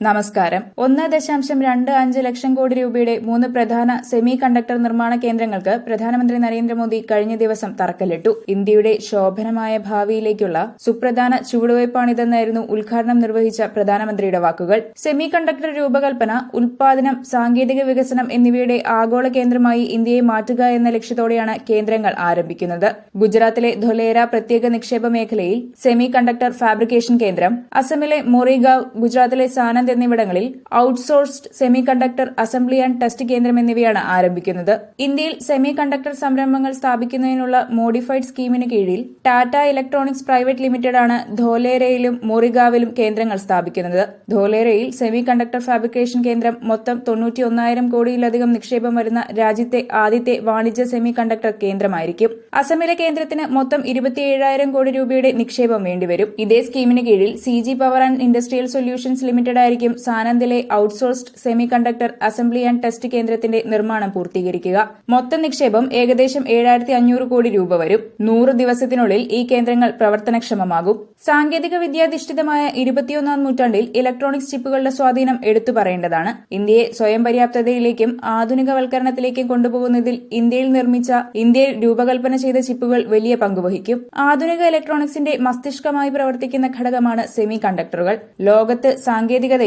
നമസ്കാരം. ഒന്ന് ദശാംശം രണ്ട് അഞ്ച് ലക്ഷം കോടി രൂപയുടെ മൂന്ന് പ്രധാന സെമി കണ്ടക്ടർ നിർമ്മാണ കേന്ദ്രങ്ങൾക്ക് പ്രധാനമന്ത്രി നരേന്ദ്രമോദി കഴിഞ്ഞ ദിവസം തറക്കല്ലിട്ടു. ഇന്ത്യയുടെ ശോഭനമായ ഭാവിയിലേക്കുള്ള സുപ്രധാന ചുവടുവയ്പ്പാണിതെന്നായിരുന്നു ഉദ്ഘാടനം നിർവഹിച്ച പ്രധാനമന്ത്രിയുടെ വാക്കുകൾ. സെമി കണ്ടക്ടർ രൂപകൽപ്പന ഉൽപാദനം സാങ്കേതിക വികസനം എന്നിവയുടെ ആഗോള കേന്ദ്രമായി ഇന്ത്യയെ മാറ്റുക എന്ന ലക്ഷ്യത്തോടെയാണ് കേന്ദ്രങ്ങൾ ആരംഭിക്കുന്നത്. ഗുജറാത്തിലെ ധൊലേര പ്രത്യേക നിക്ഷേപ മേഖലയിൽ സെമി കണ്ടക്ടർ ഫാബ്രിക്കേഷൻ കേന്ദ്രം അസമിലെ മൊറിഗാവ് ഗുജറാത്തിലെ സാനന്ദ് എന്നിവിടങ്ങളിൽ outsourced semiconductor assembly and test കേന്ദ്രം എന്നിവയാണ് ആരംഭിക്കുന്നത്. ഇന്ത്യയിൽ സെമി കണ്ടക്ടർ സംരംഭങ്ങൾ സ്ഥാപിക്കുന്നതിനുള്ള മോഡിഫൈഡ് സ്കീമിന് കീഴിൽ ടാറ്റ ഇലക്ട്രോണിക്സ് പ്രൈവറ്റ് ലിമിറ്റഡ് ആണ് ധോലേരയിലും മോറിഗാവിലും കേന്ദ്രങ്ങൾ സ്ഥാപിക്കുന്നത്. ധോലേരയിൽ സെമി കണ്ടക്ടർ ഫാബ്രിക്കേഷൻ കേന്ദ്രം മൊത്തം തൊണ്ണൂറ്റിയൊന്നായിരം കോടിയിലധികം നിക്ഷേപം വരുന്ന രാജ്യത്തെ ആദ്യത്തെ വാണിജ്യ സെമി കണ്ടക്ടർ കേന്ദ്രമായിരിക്കും. അസമിലെ കേന്ദ്രത്തിന് മൊത്തം ഇരുപത്തിയേഴായിരം കോടി രൂപയുടെ നിക്ഷേപം വേണ്ടിവരും. ഇതേ സ്കീമിന് കീഴിൽ C G power and industrial solutions limited ആയിരിക്കും സാനന്ദിലെ outsourced semiconductor assembly and test കേന്ദ്രത്തിന്റെ നിർമ്മാണം പൂർത്തീകരിക്കുക. മൊത്ത നിക്ഷേപം ഏകദേശം ഏഴായിരത്തി അഞ്ഞൂറ് കോടി രൂപ വരും. നൂറ് ദിവസത്തിനുള്ളിൽ ഈ കേന്ദ്രങ്ങൾ പ്രവർത്തനക്ഷമമാകും. സാങ്കേതിക വിദ്യാധിഷ്ഠിതമായ ഇരുപത്തിയൊന്നാം നൂറ്റാണ്ടിൽ ഇലക്ട്രോണിക്സ് ചിപ്പുകളുടെ സ്വാധീനം എടുത്തു പറയേണ്ടതാണ്. ഇന്ത്യയെ സ്വയം പര്യാപ്തതയിലേക്കും ആധുനികവൽക്കരണത്തിലേക്കും കൊണ്ടുപോകുന്നതിൽ ഇന്ത്യയിൽ നിർമ്മിച്ച ഇന്ത്യയിൽ രൂപകൽപ്പന ചെയ്ത ചിപ്പുകൾ വലിയ പങ്കുവഹിക്കും ആധുനിക ഇലക്ട്രോണിക്സിന്റെ മസ്തിഷ്കമായി പ്രവർത്തിക്കുന്ന ഘടകമാണ് സെമി കണ്ടക്ടറുകൾ ലോകത്ത്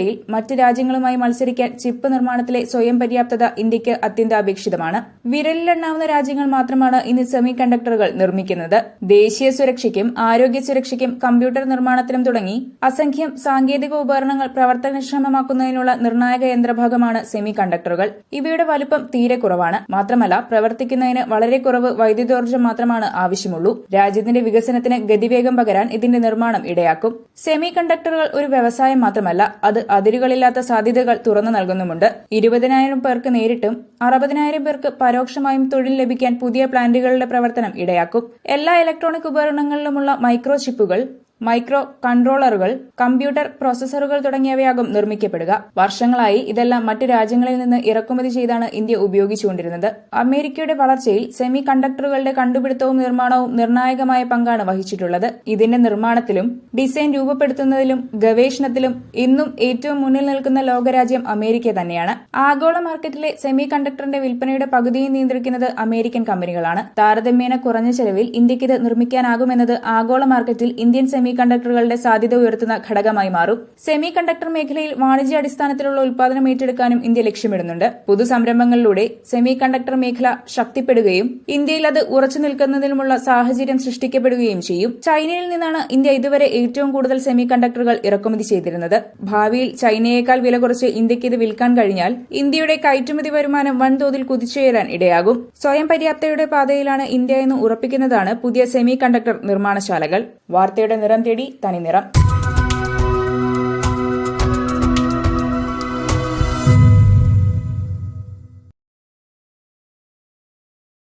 സാങ്കേതികതയിൽ മറ്റ് രാജ്യങ്ങളുമായി മത്സരിക്കാൻ ചിപ്പ് നിർമ്മാണത്തിലെ സ്വയം പര്യാപ്തത ഇന്ത്യയ്ക്ക് അത്യന്താപേക്ഷിതമാണ്. വിരലിലെണ്ണാവുന്ന രാജ്യങ്ങൾ മാത്രമാണ് ഇന്ന് സെമി കണ്ടക്ടറുകൾ നിർമ്മിക്കുന്നത്. ദേശീയ സുരക്ഷയ്ക്കും ആരോഗ്യ സുരക്ഷയ്ക്കും കമ്പ്യൂട്ടർ നിർമ്മാണത്തിനും തുടങ്ങി അസംഖ്യം സാങ്കേതിക ഉപകരണങ്ങൾ പ്രവർത്തനക്ഷമമാക്കുന്നതിനുള്ള നിർണായക യന്ത്രഭാഗമാണ് സെമി കണ്ടക്ടറുകൾ ഇവയുടെ വലുപ്പം തീരെ കുറവാണ്. മാത്രമല്ല പ്രവർത്തിക്കുന്നതിന് വളരെ കുറവ് വൈദ്യുതോർജം മാത്രമാണ് ആവശ്യമുള്ളൂ. രാജ്യത്തിന്റെ വികസനത്തിന് ഗതിവേഗം പകരാൻ ഇതിന്റെ നിർമ്മാണം ഇടയാക്കും. സെമി കണ്ടക്ടറുകൾ ഒരു വ്യവസായം മാത്രമല്ല അത് അതിരുകളില്ലാത്ത സാധ്യതകൾ തുറന്നു നൽകുന്നുമുണ്ട്. ഇരുപതിനായിരം പേർക്ക് നേരിട്ടും അറുപതിനായിരം പേർക്ക് പരോക്ഷമായും തൊഴിൽ ലഭിക്കാൻ പുതിയ പ്ലാന്റുകളുടെ പ്രവർത്തനം ഇടയാക്കും. എല്ലാ ഇലക്ട്രോണിക് ഉപകരണങ്ങളിലുമുള്ള മൈക്രോ ചിപ്പുകൾ മൈക്രോ കൺട്രോളറുകൾ കമ്പ്യൂട്ടർ പ്രോസസറുകൾ തുടങ്ങിയവയാകും നിർമ്മിക്കപ്പെടുക. വർഷങ്ങളായി ഇതെല്ലാം മറ്റു രാജ്യങ്ങളിൽ നിന്ന് ഇറക്കുമതി ചെയ്താണ് ഇന്ത്യ ഉപയോഗിച്ചുകൊണ്ടിരുന്നത്. അമേരിക്കയുടെ വളർച്ചയിൽ സെമി കണ്ടക്ടറുകളുടെ കണ്ടുപിടുത്തവും നിർമ്മാണവും നിർണായകമായ പങ്കാണ് വഹിച്ചിട്ടുള്ളത്. ഇതിന്റെ നിർമ്മാണത്തിലും ഡിസൈൻ രൂപപ്പെടുത്തുന്നതിലും ഗവേഷണത്തിലും ഇന്നും ഏറ്റവും മുന്നിൽ നിൽക്കുന്ന ലോകരാജ്യം അമേരിക്ക തന്നെയാണ്. ആഗോള മാർക്കറ്റിലെ സെമി കണ്ടക്ടറിന്റെ വിൽപ്പനയുടെ പകുതിയും നിയന്ത്രിക്കുന്നത് അമേരിക്കൻ കമ്പനികളാണ്. താരതമ്യേന കുറഞ്ഞ ചെലവിൽ ഇന്ത്യക്കിത് നിർമ്മിക്കാനാകുമെന്നത് ആഗോള മാർക്കറ്റിൽ ഇന്ത്യൻ സെമി കണ്ടക്ടറുകളുടെ സാധ്യത ഉയർത്തുന്ന ഘടകമായി മാറും. സെമി കണ്ടക്ടർ മേഖലയിൽ വാണിജ്യാടിസ്ഥാനത്തിലുള്ള ഉൽപാദനം ഏറ്റെടുക്കാനും ഇന്ത്യ ലക്ഷ്യമിടുന്നുണ്ട്. പുതു സംരംഭങ്ങളിലൂടെ സെമി കണ്ടക്ടർ മേഖല ശക്തിപ്പെടുകയും ഇന്ത്യയിൽ അത് ഉറച്ചു നിൽക്കുന്നതിനുമുള്ള സാഹചര്യം സൃഷ്ടിക്കപ്പെടുകയും ചെയ്യും. ചൈനയിൽ നിന്നാണ് ഇന്ത്യ ഇതുവരെ ഏറ്റവും കൂടുതൽ സെമി കണ്ടക്ടറുകൾ ഇറക്കുമതി ചെയ്തിരുന്നത്. ഭാവിയിൽ ചൈനയേക്കാൾ വില കുറച്ച് ഇന്ത്യയ്ക്ക് ഇത് വിൽക്കാൻ കഴിഞ്ഞാൽ ഇന്ത്യയുടെ കയറ്റുമതി വരുമാനം വൻതോതിൽ കുതിച്ചുയരാൻ ഇടയാകും. സ്വയം പര്യാപ്തയുടെ പാതയിലാണ് ഇന്ത്യ എന്ന് ഉറപ്പിക്കുന്നതാണ് പുതിയ സെമി കണ്ടക്ടർ നിർമ്മാണശാലകൾ. വാർത്തയുടെ നിറം തേടി തനി നിറം